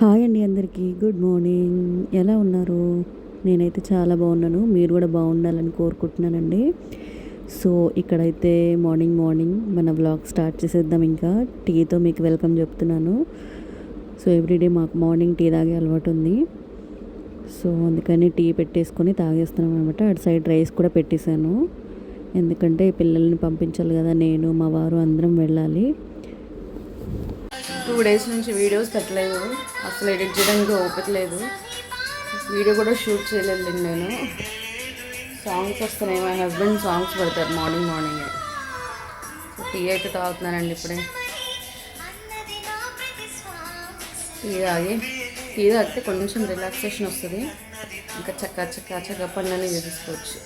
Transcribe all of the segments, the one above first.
Hi అండి అందరికీ. Good morning ఎలా ఉన్నారు? నేనైతే చాలా బాగున్నాను. మీరు కూడా బాగుండాలని కోరుకుంటున్నానండి. సో ఇక్కడైతే మార్నింగ్ మార్నింగ్ మన వ్లాగ్ స్టార్ట్ చేసేద్దాం ఇంకా. టీతో మీకు వెల్కమ్ చెప్తున్నాను. సో ఎవ్రీడే మాకు మార్నింగ్ టీ తాగే అలవాటు ఉంది. సో అందుకని టీ పెట్టేసుకొని తాగేస్తున్నాం అనమాట అటు సైడ్ రైస్ కూడా పెట్టేశాను. ఎందుకంటే పిల్లల్ని పంపించాలి కదా నేను మా వారు అందరం వెళ్ళాలి. టూ డేస్ నుంచి వీడియోస్ పెట్టలేదు. అసలు ఎడిట్ చేయడానికి ఓపిక లేదు వీడియో కూడా షూట్ చేయలేదు నేను. సాంగ్స్ వస్తున్నాయి. మా హస్బెండ్ సాంగ్స్ పెడతారు మార్నింగ్ మార్నింగ్. టీ అయితే తాగుతున్నానండి ఇప్పుడే. టీ తాగి టీ తాగితే కొంచెం రిలాక్సేషన్ వస్తుంది. ఇంకా చక్క చక్క చక్క పనులన్నీ చేసుకోవచ్చు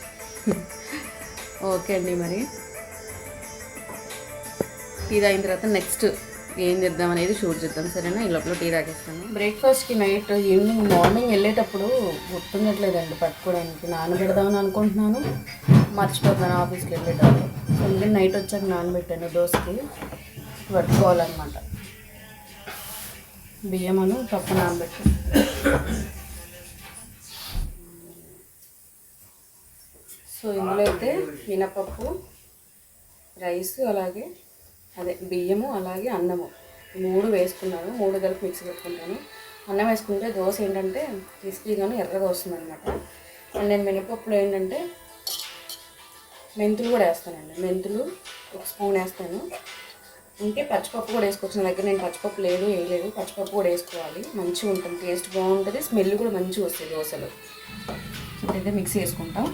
ఓకే అండి మరి. టీ తాగిన తర్వాత నెక్స్ట్ ఏం చేద్దాం అనేది షూట్ చేద్దాం సరేనా? ఈ లోపల టీ తాగేస్తాను. బ్రేక్ఫాస్ట్కి నైట్ ఈవినింగ్ మార్నింగ్ వెళ్ళేటప్పుడు గుర్తుండట్లేదండి పట్టుకోవడానికి. నానబెడదామని అనుకుంటున్నాను. మర్చిపోతున్నాను ఆఫీస్కి వెళ్ళేటప్పుడు. అందుకని నైట్ వచ్చాక నానబెట్టాను దోశకి. పట్టుకోవాలన్నమాట. బియ్యమను పప్పు నానబెట్టాను. సో ఇందులో అయితే మినపప్పు రైస్ అలాగే అదే బియ్యము అలాగే అన్నము. మూడు వేసుకున్నాను మూడు కలిపి మిక్సీ పెట్టుకుంటాను. అన్నం వేసుకుంటే దోశ ఏంటంటే క్రిస్పీగాను ఎర్రగా వస్తుంది అనమాట అండ్ నేను మినపప్పులో ఏంటంటే మెంతులు కూడా వేస్తానండి. మెంతులు ఒక స్పూన్ వేస్తాను. ఉంటే పచ్చిపప్పు కూడా వేసుకోవచ్చు. నా దగ్గర నేను పచ్చిపప్పు లేదు ఏం లేదు. పచ్చిపప్పు కూడా వేసుకోవాలి. మంచిగా ఉంటుంది టేస్ట్ బాగుంటుంది. స్మెల్ కూడా మంచిగా వస్తుంది దోశలు. అయితే మిక్సీ వేసుకుంటాం.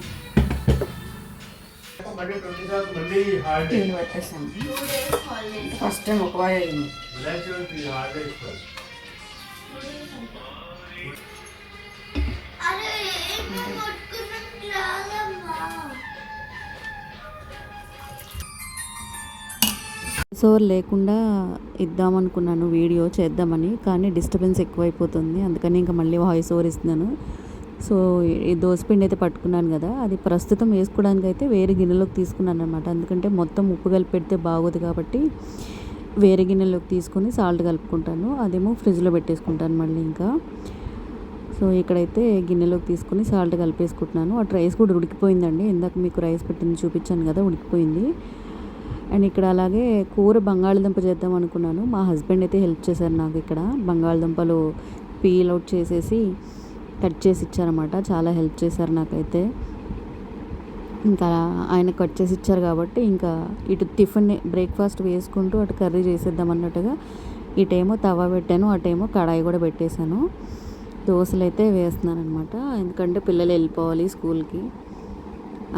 ఫస్ట్ టైం ఒక వాయి అయింది. వినాయక చవితి హాలిడే ఇస్తారు సో లేకుండా ఇద్దామనుకున్నాను వీడియో చేద్దామని కానీ డిస్టర్బెన్స్ ఎక్కువైపోతుంది. అందుకని ఇంకా మళ్ళీ వాయిస్ ఓవర్ ఇస్తున్నాను. సో ఈ దోసపిండి అయితే పట్టుకున్నాను కదా అది ప్రస్తుతం వేసుకోవడానికి అయితే వేరే గిన్నెలోకి తీసుకున్నాను అనమాట ఎందుకంటే మొత్తం ఉప్పు కలిపి పెడితే బాగోదు కాబట్టి వేరే గిన్నెలోకి తీసుకొని సాల్ట్ కలుపుకుంటాను. అదేమో ఫ్రిడ్జ్లో పెట్టేసుకుంటాను మళ్ళీ ఇంకా. సో ఇక్కడైతే గిన్నెలోకి తీసుకొని సాల్ట్ కలిపేసుకుంటున్నాను. అటు రైస్ కూడా ఉడికిపోయిందండి. ఇందాక మీకు రైస్ పెట్టింది చూపించాను కదా ఉడికిపోయింది. అండ్ ఇక్కడ అలాగే కూర బంగాళదుంప చేద్దాం అనుకున్నాను. మా హస్బెండ్ అయితే హెల్ప్ చేశారు నాకు ఇక్కడ. బంగాళదుంపలు పీల్ అవుట్ చేసేసి కట్ చేసి ఇచ్చారన్నమాట. చాలా హెల్ప్ చేశారు నాకైతే. ఇంకా ఆయన కట్ చేసి ఇచ్చారు కాబట్టి ఇంకా ఇటు టిఫిన్ బ్రేక్ఫాస్ట్ వేసుకుంటూ అటు కర్రీ చేసేద్దాం అన్నట్టుగా ఇటేమో తవా పెట్టాను అటేమో కడాయి కూడా పెట్టేశాను. దోశలు అయితే వేస్తున్నాను అనమాట ఎందుకంటే పిల్లలు వెళ్ళిపోవాలి స్కూల్కి.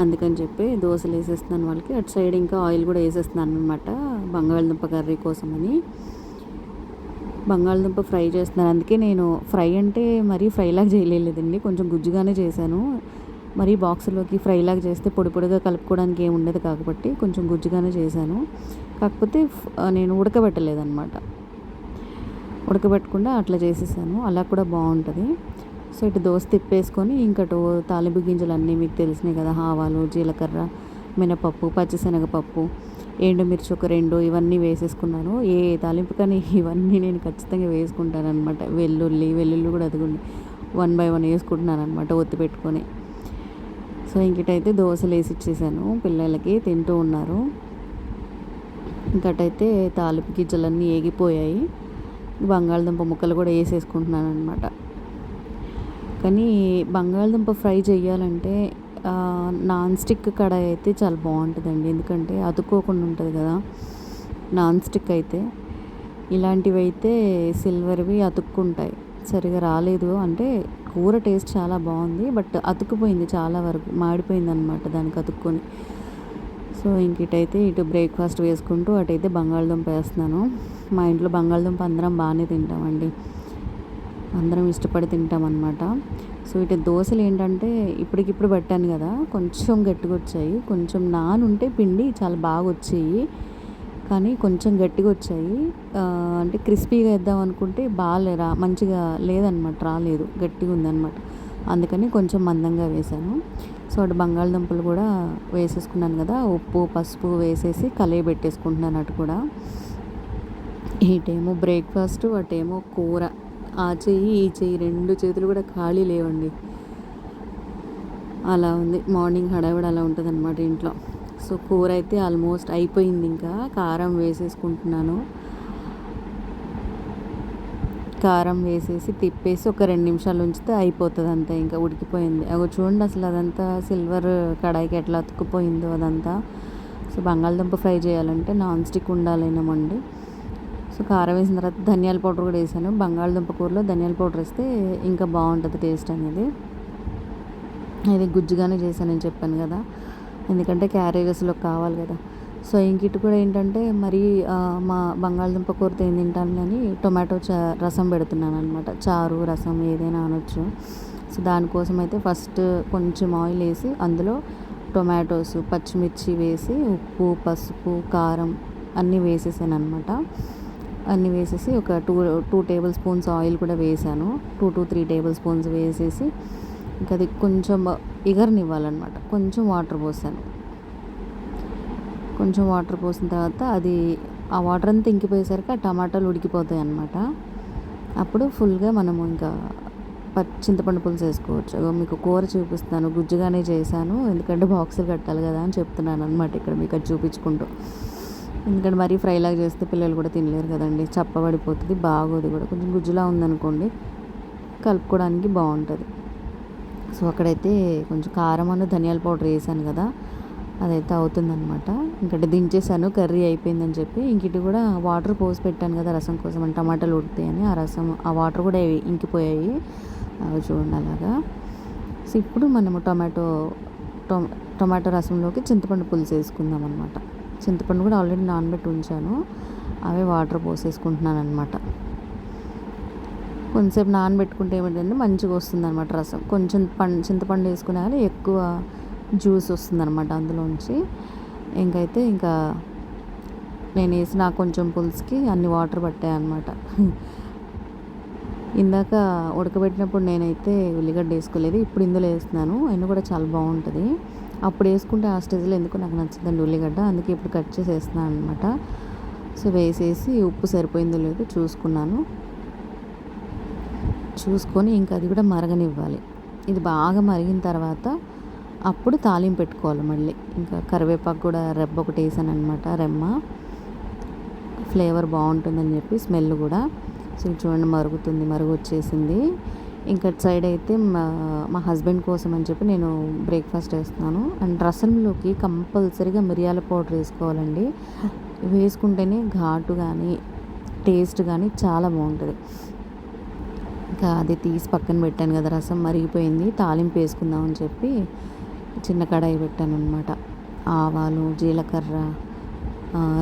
అందుకని చెప్పి దోశలు వేసేస్తున్నాను వాళ్ళకి. అటు సైడ్ ఇంకా ఆయిల్ కూడా వేసేస్తున్నాను అనమాట బంగాళదుంప కర్రీ కోసమని. బంగాళదుంప ఫ్రై చేస్తున్నాను. అందుకే నేను ఫ్రై అంటే మరీ ఫ్రైలాగా చేయలేదండి కొంచెం గుజ్జుగానే చేశాను. మరీ బాక్సులోకి ఫ్రైలాగా చేస్తే పొడి పొడిగా కలుపుకోవడానికి ఏమి ఉండదు కాబట్టి కొంచెం గుజ్జుగానే చేశాను. కాకపోతే నేను ఉడకబెట్టలేదన్నమాట. ఉడకబెట్టకుండా అట్లా చేసేసాను. అలా కూడా బాగుంటుంది. సో ఇటు దోశ తిప్పేసుకొని ఇంకటు తాలింపు గింజలు అన్నీ మీకు తెలిసినాయి కదా ఆవాలు జీలకర్ర మినపప్పు పచ్చిశనగపప్పు. ఎండుమిర్చి ఒక రెండు ఇవన్నీ వేసేసుకున్నాను. ఏ తాలింపు కానీ ఇవన్నీ నేను ఖచ్చితంగా వేసుకుంటాను అనమాట వెల్లుల్లి వెల్లుల్లి కూడా అదిగుండి. వన్ బై వన్ వేసుకుంటున్నాను అనమాట ఒత్తి పెట్టుకొని. సో ఇంకటైతే దోశలు వేసి ఇచ్చేసాను పిల్లలకి తింటూ ఉన్నారు. ఇంకటైతే తాలింపు గిజ్జలన్నీ ఏగిపోయాయి. బంగాళదుంప ముక్కలు కూడా వేసేసుకుంటున్నాను అనమాట కానీ బంగాళదుంప ఫ్రై చేయాలంటే నాన్ స్టిక్ కడాయి అయితే చాలా బాగుంటుందండి. ఎందుకంటే అతుక్కోకుండా ఉంటుంది కదా. నాన్ స్టిక్ అయితే. ఇలాంటివి అయితే సిల్వర్వి అతుక్కుంటాయి. సరిగా రాలేదు అంటే కూర టేస్ట్ చాలా బాగుంది. బట్ అతుక్కుపోయింది చాలా వరకు. మాడిపోయింది అనమాట దానికి అతుక్కొని. సో ఇంక ఇటైతే ఇటు బ్రేక్ఫాస్ట్ వేసుకుంటూ అటైతే బంగాళదుంప వేస్తున్నాను. మా ఇంట్లో బంగాళదుంప అందరం బాగానే తింటామండి. అందరం ఇష్టపడి తింటాం అనమాట సో ఇటు దోశలు ఏంటంటే ఇప్పటికిప్పుడు పెట్టాను కదా కొంచెం గట్టిగా వచ్చాయి. కొంచెం నానుంటే పిండి చాలా బాగా వచ్చాయి. కానీ కొంచెం గట్టిగా వచ్చాయి. అంటే క్రిస్పీగా వేద్దాం అనుకుంటే బాగాలేరా మంచిగా లేదనమాట రాలేదు. గట్టిగా ఉందన్నమాట. అందుకని కొంచెం మందంగా వేశాను. సో అటు బంగాళదుంపలు కూడా వేసేసుకున్నాను కదా ఉప్పు పసుపు వేసేసి కలయి పెట్టేసుకుంటున్నాను అటు కూడా. ఇటేమో బ్రేక్ఫాస్ట్ అటేమో కూర. ఆ చెయ్యి ఈ చెయ్యి రెండు చేతులు కూడా ఖాళీ లేవండి. అలా ఉంది. మార్నింగ్ హడావిడి అలా ఉంటుంది అనమాట ఇంట్లో. సో కూర అయితే ఆల్మోస్ట్ అయిపోయింది ఇంకా. కారం వేసేసుకుంటున్నాను. కారం వేసేసి తిప్పేసి ఒక రెండు నిమిషాలు ఉంచితే అయిపోతుంది అంతా ఇంకా ఉడికిపోయింది. అవి చూడండి అసలు అదంతా సిల్వర్ కడాయికి ఎట్లా అతుక్కుపోయిందో అదంతా. సో బంగాళదుంప ఫ్రై చేయాలంటే నాన్ స్టిక్ ఉండాలేనమండి సో కారం వేసిన తర్వాత ధనియాల పౌడర్ కూడా వేసాను. బంగాళదుంప కూరలో ధనియాల పౌడర్ వేస్తే ఇంకా బాగుంటుంది టేస్ట్ అనేది. ఇది గుజ్జుగానే చేశానని చెప్పాను కదా. ఎందుకంటే క్యారేజెస్లో కావాలి కదా. సో ఇంకిటి కూడా ఏంటంటే మరి మా బంగాళదుంప కూరతో ఏం తింటాను అని టొమాటో చా రసం పెడుతున్నాను అనమాట చారు రసం ఏదైనా అనొచ్చు. సో దానికోసం అయితే ఫస్ట్ కొంచెం ఆయిల్ వేసి అందులో టొమాటోస్ పచ్చిమిర్చి వేసి ఉప్పు పసుపు కారం అన్నీ వేసేసాను అనమాట అన్నీ వేసేసి ఒక two two tablespoons oil కూడా వేసాను. Two two three tablespoons వేసేసి ఇంకా అది కొంచెం ఇగరనివ్వాలన్నమాట. కొంచెం వాటర్ పోసాను. కొంచెం వాటర్ పోసిన తర్వాత అది ఆ వాటర్ అంతా ఇంకిపోయేసరికి ఆ టమాటాలు ఉడికిపోతాయి అన్నమాట అప్పుడు ఫుల్గా మనము ఇంకా పచ్చి చింతపండు పులుసు వేసుకోవచ్చు. మీకు కూర చూపిస్తాను. గుజ్జుగానే చేశాను. ఎందుకంటే బాక్సులు కట్టాలి కదా అని చెప్తున్నాను అనమాట ఇక్కడ మీకు అది చూపించుకుంటూ. ఎందుకంటే మరీ ఫ్రైలాగా చేస్తే పిల్లలు కూడా తినలేరు కదండి. చప్పబడిపోతుంది బాగోదు కూడా. కొంచెం గుజ్జులా ఉందనుకోండి కలుపుకోవడానికి బాగుంటుంది. సో అక్కడైతే కొంచెం కారం అన్న ధనియాల పౌడర్ వేసాను కదా అదైతే అవుతుందనమాట ఇంకటి దించేసాను కర్రీ అయిపోయిందని చెప్పి. ఇంకటి కూడా వాటర్ పోసి పెట్టాను కదా రసం కోసం అంటే టమాటాలు ఉడుతాయని. ఆ రసం ఆ వాటర్ కూడా ఇంకిపోయాయి. అవి చూడండి అలాగా. సో ఇప్పుడు మనము టొమాటో టొ టొమాటో రసంలోకి చింతపండు పులుసు వేసుకుందాం అనమాట చింతపండు కూడా ఆల్రెడీ నానబెట్టి ఉంచాను. అవే వాటర్ పోసేసుకుంటున్నాను అనమాట కొంతసేపు నానబెట్టుకుంటే ఏమిటంటే మంచిగా వస్తుంది అనమాట రసం. కొంచెం పండు చింతపండు వేసుకున్నా ఎక్కువ జ్యూస్ వస్తుంది అనమాట అందులోంచి. ఇంకైతే ఇంకా నేను వేసిన కొంచెం పులుసుకి అన్ని వాటర్ పట్టాయి అనమాట ఇందాక ఉడకబెట్టినప్పుడు నేనైతే ఉల్లిగడ్డ వేసుకోలేదు ఇప్పుడు ఇందులో వేస్తున్నాను. అయినా కూడా చాలా బాగుంటుంది. అప్పుడు వేసుకుంటే ఆ స్టేజ్లో ఎందుకు నాకు నచ్చిందండి ఉల్లిగడ్డ. అందుకే ఇప్పుడు కట్ చేసి వేస్తున్నాను అనమాట సో వేసేసి ఉప్పు సరిపోయిందో లేదో చూసుకున్నాను. చూసుకొని ఇంకా అది కూడా మరగనివ్వాలి. ఇది బాగా మరిగిన తర్వాత అప్పుడు తాలింపు పెట్టుకోవాలి మళ్ళీ. ఇంకా కరివేపాకు కూడా రెబ్బ ఒకటి వేసాను అనమాట రెమ్మ. ఫ్లేవర్ బాగుంటుందని చెప్పి స్మెల్ కూడా. సో చూడండి మరుగుతుంది మరుగు వచ్చేసింది ఇంకా సైడ్ అయితే మా మా హస్బెండ్ కోసం అని చెప్పి నేను బ్రేక్ఫాస్ట్ వేస్తున్నాను అండ్ రసంలోకి కంపల్సరీగా మిరియాల పౌడర్ వేసుకోవాలండి. వేసుకుంటేనే ఘాటు కానీ టేస్ట్ కానీ చాలా బాగుంటుంది. ఇంకా అది తీసి పక్కన పెట్టాను కదా రసం మరిగిపోయింది. తాలింపు వేసుకుందాం అని చెప్పి చిన్న కడాయి పెట్టాను అనమాట ఆవాలు జీలకర్ర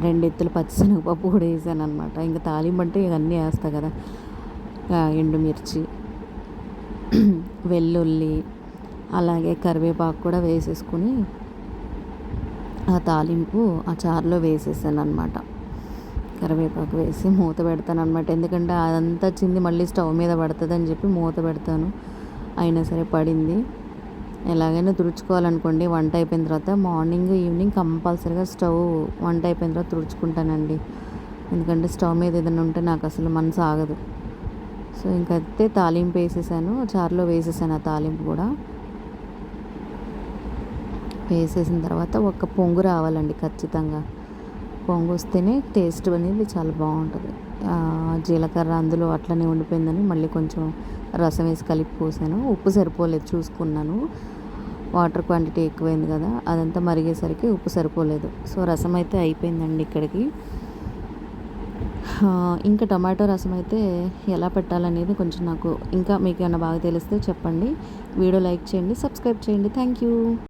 రెండెత్తులు పచ్చిశనగపప్పు కూడా వేసాను అనమాట ఇంకా తాలింపు అంటే ఇవన్నీ వేస్తా కదా. ఎండుమిర్చి వెల్లుల్లి అలాగే కరివేపాకు కూడా వేసేసుకుని ఆ తాలింపు ఆ చారులో వేసేసాను అనమాట కరివేపాకు వేసి మూత పెడతాను అనమాట ఎందుకంటే అదంతా చింది మళ్ళీ స్టవ్ మీద పడుతుంది అని చెప్పి మూత పెడతాను. అయినా సరే పడింది. ఎలాగైనా తుడుచుకోవాలనుకోండి. వంట అయిపోయిన తర్వాత మార్నింగ్ ఈవినింగ్ కంపల్సరీగా స్టవ్ వంట అయిపోయిన తర్వాత తుడుచుకుంటానండి. ఎందుకంటే స్టవ్ మీద ఏదైనా ఉంటే నాకు అసలు మనసు ఆగదు. సో ఇంకైతే తాలింపు వేసేసాను. చారులో వేసేసాను ఆ తాలింపు కూడా. వేసేసిన తర్వాత ఒక పొంగు రావాలండి ఖచ్చితంగా. పొంగు వస్తేనే టేస్ట్ అనేది చాలా బాగుంటుంది. జీలకర్ర అందులో అట్లనే ఉండిపోయిందని మళ్ళీ కొంచెం రసం వేసి కలిపి పోసాను. ఉప్పు సరిపోలేదు చూసుకున్నాను. వాటర్ క్వాంటిటీ ఎక్కువైంది కదా అదంతా మరిగేసరికి ఉప్పు సరిపోలేదు. సో రసం అయితే అయిపోయిందండి ఇక్కడికి. ఇంకా టమాటో రసం అయితే ఎలా పెట్టాలనేది కొంచెం నాకు ఇంకా మీకు ఏమైనా బాగా తెలిస్తే చెప్పండి. వీడియో లైక్ చేయండి సబ్స్క్రైబ్ చేయండి. Thank you.